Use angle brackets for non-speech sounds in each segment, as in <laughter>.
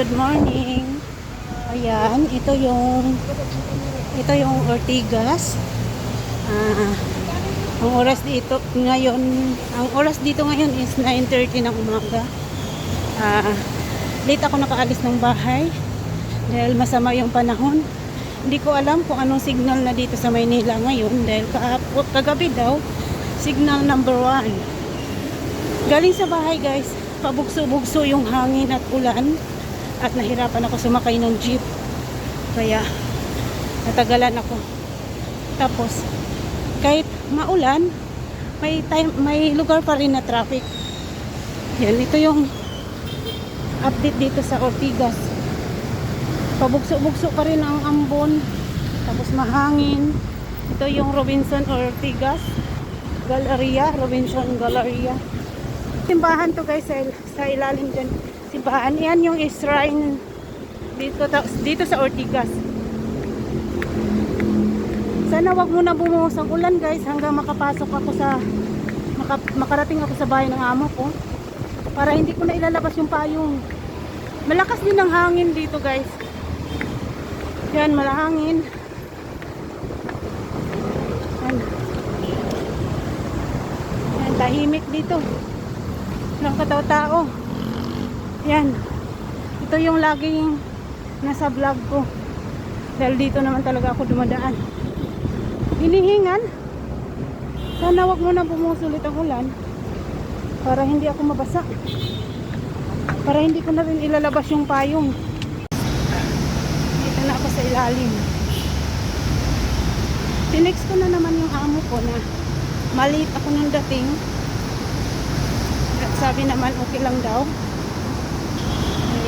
Good morning. Ayan, ito yung ito yung Ortigas. Ah, ang oras dito ngayon, ang oras dito ngayon is 9:30 ng umaga. Ah, late ako nakaalis ng bahay dahil masama yung panahon. Hindi ko alam kung anong signal na dito sa Maynila ngayon dahil kagabi daw signal number one. Galing sa bahay guys, pabugso-bugso yung hangin at ulan at nahirapan ako sumakay ng jeep. Kaya natagalan ako. Tapos kahit maulan, may time may lugar pa rin na traffic. Yan, ito yung update dito sa Ortigas. Pabugso-bugso pa rin ang ambon. Tapos mahangin. Ito yung Robinson Ortigas. Galleria, Robinson Galleria. Simbahan to guys sa, sa ilalim dyan. Simbahan. Yan yung shrine dito, dito sa Ortigas. Sana wag muna bumuhos ang ulan guys hanggang makapasok ako sa maka, makarating ako sa bahay ng amo ko para hindi ko na ilalabas yung payong. Malakas din ang hangin dito guys. Yan, malahangin. Yan. Yan, tahimik dito. Walang katao-tao. Yan. Ito yung laging nasa vlog ko. Dahil dito naman talaga ako dumadaan. Hinihingan. Sana wag mo na bumuhos ulit ang ulan. Para hindi ako mabasa. Para hindi ko na rin ilalabas yung payong. Dito na ako sa ilalim. Tinext ko na naman yung amo ko na maliit ako ng dating. At sabi naman okay lang daw.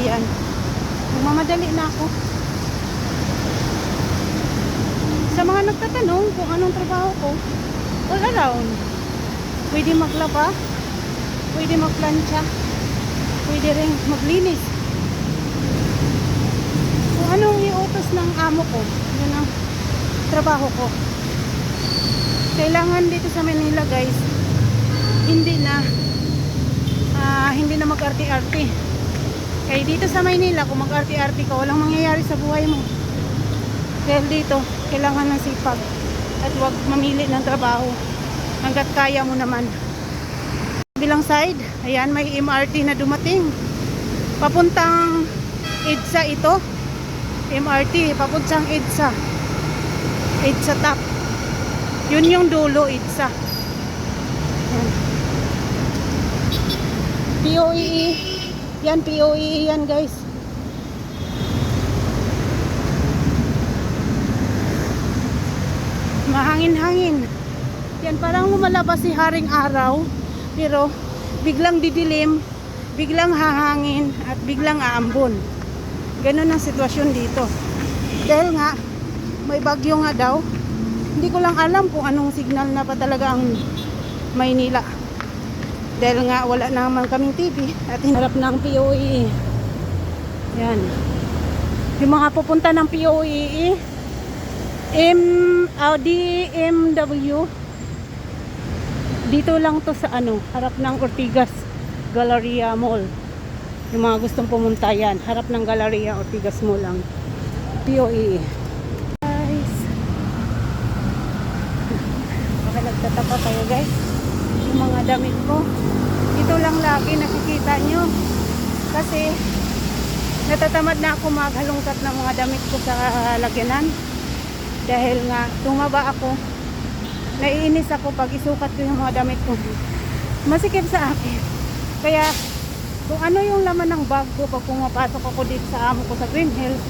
Ayan. Magmamadali na ako. Sa mga nagtatanong kung anong trabaho ko, all around. Pwede maglaba, pwede magplancha, pwede rin maglinis. Kung anong iutos ng amo ko, yun ang trabaho ko. Kailangan dito sa Manila guys, hindi na ah, hindi na mag-arte-arte. Kaya dito sa Maynila, kung mag-arte-arte ka, walang mangyayari sa buhay mo. Dahil dito, kailangan ng sipag. At huwag mamili ng trabaho hanggat kaya mo naman. Bilang side, ayan, may MRT na dumating. Papuntang EDSA ito. MRT, papuntang EDSA. EDSA top. Yun yung dulo, EDSA. Ayan. POEE. Yan, POEE yan guys. Mahangin-hangin. Yan, parang lumalabas si Haring Araw. Pero, biglang didilim, biglang hahangin, at biglang aambon. Ganun ang sitwasyon dito. Dahil nga, may bagyo nga daw. Hindi ko lang alam kung anong signal na pa talaga ang Maynila. Dahil nga wala naman kaming TV at hinarap ng POE. Yan. Yung mga pupunta ng POE, M, uh, DMW, dito lang to sa ano, harap ng Ortigas Galleria Mall. Yung mga gustong pumunta yan, harap ng Galleria Ortigas Mall lang. POE. Guys. Baka nagtataka kayo guys. Yung mga damit ko. Ito lang lagi nakikita nyo. Kasi natatamad na ako maghalongkat ng mga damit ko sa lagyanan. Dahil nga tumaba ako. Naiinis ako pag isukat ko yung mga damit ko. Masikip sa akin. Kaya kung ano yung laman ng bag ko pag pumapasok ako dito sa amo ko sa Green Hills,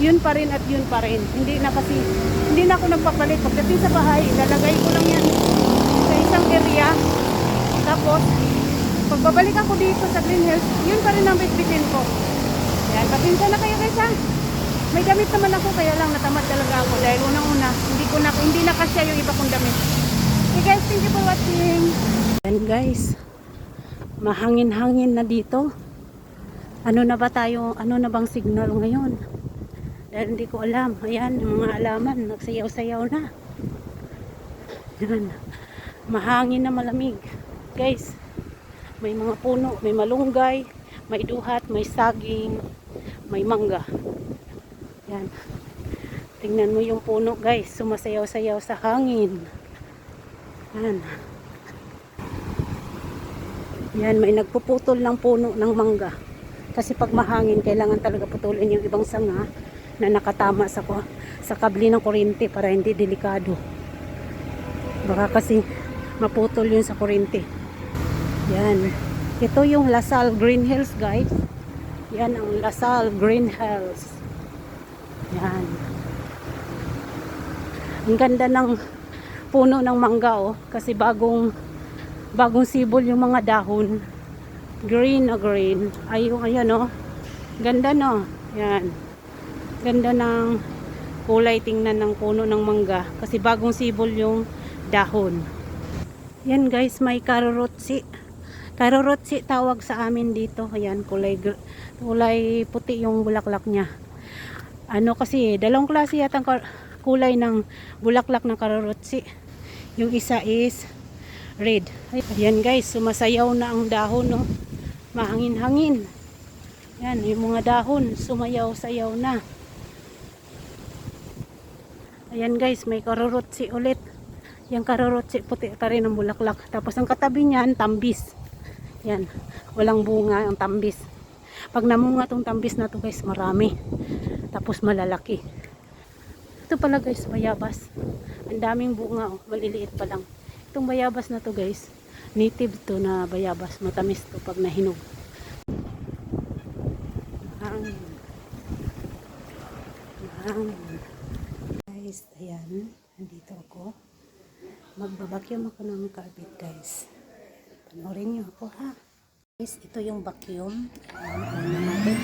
yun pa rin at yun pa rin. Hindi na kasi, hindi na ako nagpapalit. Pagdating sa bahay, ilalagay ko lang yan isang area. Tapos, pagbabalik ako dito sa Green Hills, yun pa rin ang bitbitin ko. Yan, pasensya na kayo guys ha. May damit naman ako, kaya lang natamad talaga ako dahil unang-una, hindi ko na, hindi na kasya yung iba kong damit. Okay guys, thank you for watching. Yan guys, mahangin-hangin na dito. Ano na ba tayo, ano na bang signal ngayon? Dahil hindi ko alam. Ayan, yung mga alaman, nagsayaw-sayaw na. Yan. Mahangin na malamig. Guys, may mga puno, may malunggay, may duhat, may saging, may mangga. Yan. Tingnan mo yung puno guys, sumasayaw-sayaw sa hangin. Yan. Yan, may nagpuputol ng puno ng mangga. Kasi pag mahangin, kailangan talaga putulin yung ibang sanga na nakatama sa sa kabli ng kuryente para hindi delikado. Baka kasi maputol yun sa kuryente. Yan. Ito yung Lasal Green Hills, guys. Yan ang Lasal Green Hills. Yan. Ang ganda ng puno ng mangga, oh. Kasi bagong bagong sibol yung mga dahon. Green na green. Ay, yung ayan, oh. Ganda, no? Yan. Ganda ng kulay tingnan ng puno ng mangga. Kasi bagong sibol yung dahon. Yan guys, may karorotsi. Karorotsi tawag sa amin dito. Ayan, kulay, kulay puti yung bulaklak niya. Ano kasi, dalawang klase yata ang kulay ng bulaklak ng karorotsi. Yung isa is red. Ayan guys, sumasayaw na ang dahon, no? Mahangin-hangin. Yan, yung mga dahon, sumayaw-sayaw na. Ayan guys, may karorotsi ulit. Yung karorotsi, puti pa rin ang bulaklak. Tapos ang katabi niyan, tambis. Yan, walang bunga ang tambis. Pag namunga tong tambis na to guys, marami. Tapos malalaki. Ito pala guys, bayabas. Ang daming bunga, oh, maliliit pa lang. Itong bayabas na to guys, native to na bayabas. Matamis to pag nahinog. Hangin. Hangin. Guys, ayan. Nandito ako. Magbabakyum ako ng carpet guys. Panoorin niyo ako ha. Guys, ito yung vacuum. Na natin.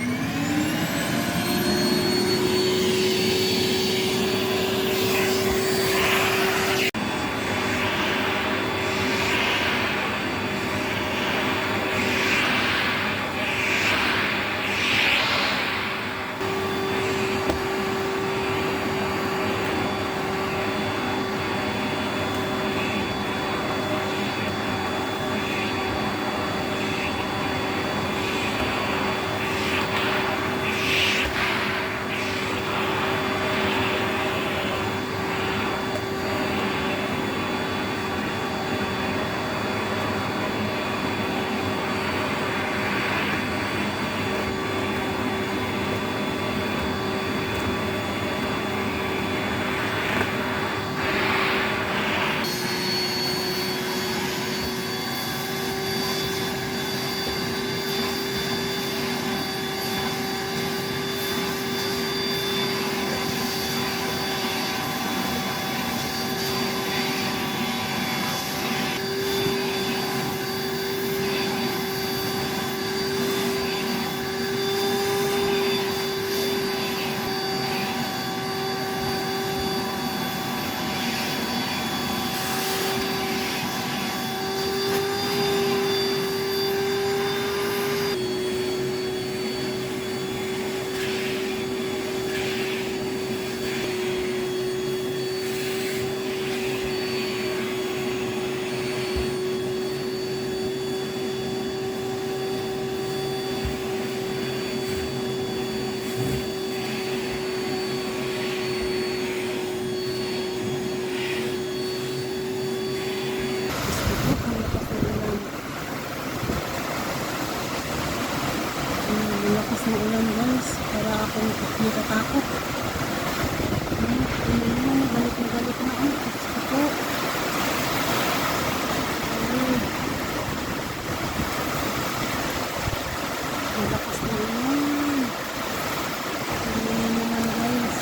Akong natatakot. Ayun, balik na balik na. Ay, ako. Ayun. Ang lakas ng ulan. Ayun naman guys.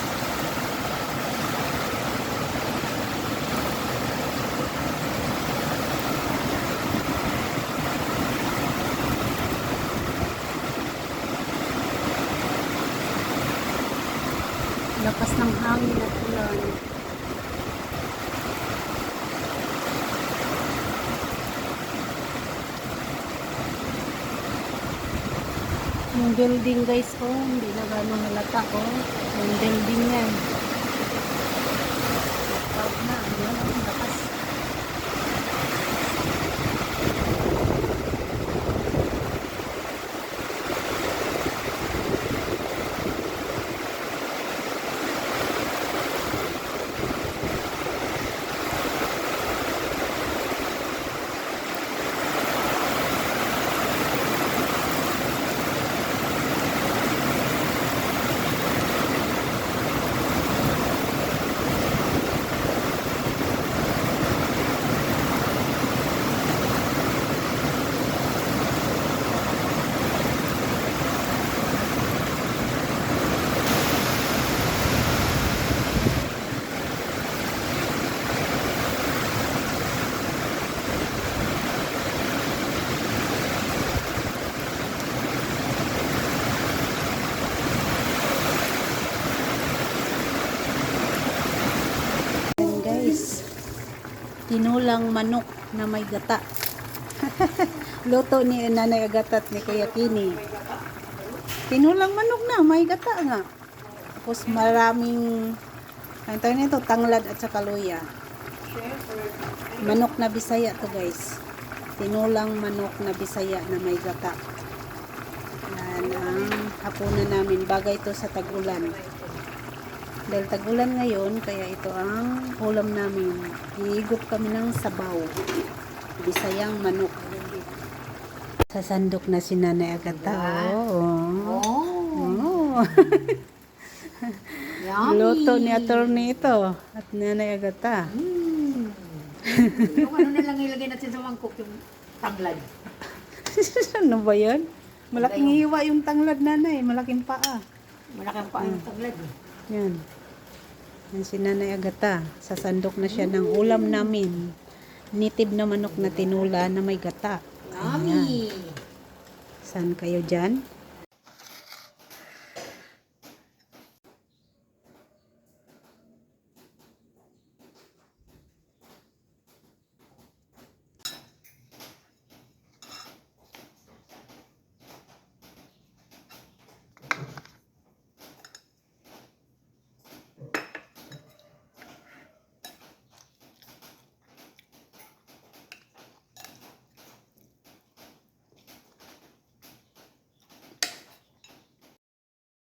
Lakas ng hangin at ulan. Yung building guys oh, hindi na gano'ng halata oh. Yung building yan. Out na, ayan, ang lakas. Tinulang manok na may gata. <laughs> Luto ni Nanay Agata at ni Kuya Kini. Tinulang manok na, may gata nga. Tapos maraming, ang tawag nito, tanglad at saka luya. Manok na bisaya to guys. Tinulang manok na bisaya na may gata. Yan ang hapunan namin. Bagay to sa tag-ulan. Dahil tag-ulan ngayon, kaya ito ang ulam namin. Higop kami ng sabaw. Bisayang manok. Sasandok na si Nanay Agata. Oo. Oh, Oh. <laughs> yummy. Luto ni attorney ito. At Nanay Agata. Mm. yung ano na lang ilagay natin sa mangkok, yung tanglad. <laughs> ano ba yan? Malaking hiwa yung tanglad nanay. Malaking paa. Malaking pa yung tanglad. eh. Yan. Yan si Nanay Agata. Sasandok na siya ng ulam namin. Native na manok na tinula na may gata. Yummy. Saan kayo dyan?